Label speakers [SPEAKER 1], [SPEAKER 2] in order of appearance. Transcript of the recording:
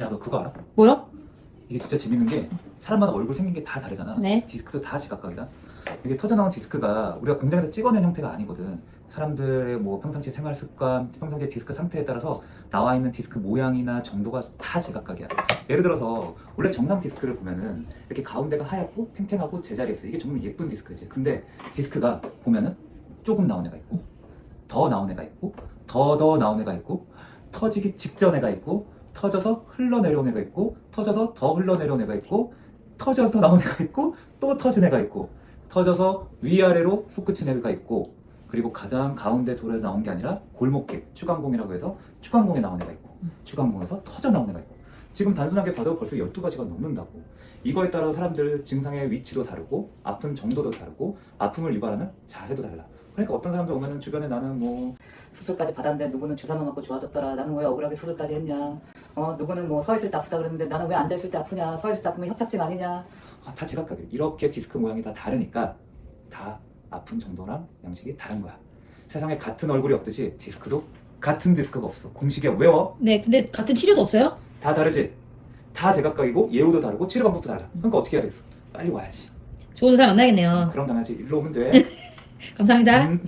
[SPEAKER 1] 야 너 그거 알아?
[SPEAKER 2] 뭐요?
[SPEAKER 1] 이게 진짜 재밌는 게 사람마다 얼굴 생긴 게 다 다르잖아.
[SPEAKER 2] 네.
[SPEAKER 1] 디스크도 다 제각각이다. 이게 터져나온 디스크가 우리가 공장에서 찍어낸 형태가 아니거든. 사람들의 뭐 평상시 생활 습관, 평상시 디스크 상태에 따라서 나와 있는 디스크 모양이나 정도가 다 제각각이야. 예를 들어서 원래 정상 디스크를 보면은 이렇게 가운데가 하얗고 탱탱하고 제자리에 있어. 이게 정말 예쁜 디스크지. 근데 디스크가 보면은 조금 나온 애가 있고 더 나온 애가 있고 더 더 나온 애가 있고 터지기 직전 애가 있고 터져서 흘러내려온 애가 있고 터져서 더 흘러내려온 애가 있고 터져서 나온 애가 있고 또 터진 애가 있고 터져서 위아래로 솟구친 애가 있고 그리고 가장 가운데 돌에서 나온 게 아니라 골목길 추간공이라고 해서 추간공에 나온 애가 있고 추간공에서 터져 나온 애가 있고. 지금 단순하게 봐도 벌써 12가지가 넘는다고. 이거에 따라 사람들 증상의 위치도 다르고 아픈 정도도 다르고 아픔을 유발하는 자세도 달라 그러니까 어떤 사람들 오면은 주변에 나는 뭐
[SPEAKER 3] 수술까지 받았는데 누구는 주사만 맞고 좋아졌더라. 나는 왜 억울하게 수술까지 했냐. 어 누구는 뭐 서 있을 때 아프다 그랬는데 나는 왜 앉아 있을 때 아프냐. 서 있을 때 아프면 협착증 아니냐.
[SPEAKER 1] 아, 다 제각각이에요. 이렇게 디스크 모양이 다 다르니까 다 아픈 정도랑 양식이 다른 거야. 세상에 같은 얼굴이 없듯이 디스크도 같은 디스크가 없어. 공식이야. 외워.
[SPEAKER 2] 네, 근데 같은 치료도 없어요?
[SPEAKER 1] 다 다르지. 다 제각각이고 예우도 다르고 치료 방법도 달라. 그러니까 어떻게 해야 되겠어? 빨리 와야지.
[SPEAKER 2] 좋은 사람 만나야겠네요.
[SPEAKER 1] 그럼 당연하지. 일로 오면 돼.
[SPEAKER 2] 감사합니다.
[SPEAKER 1] 음.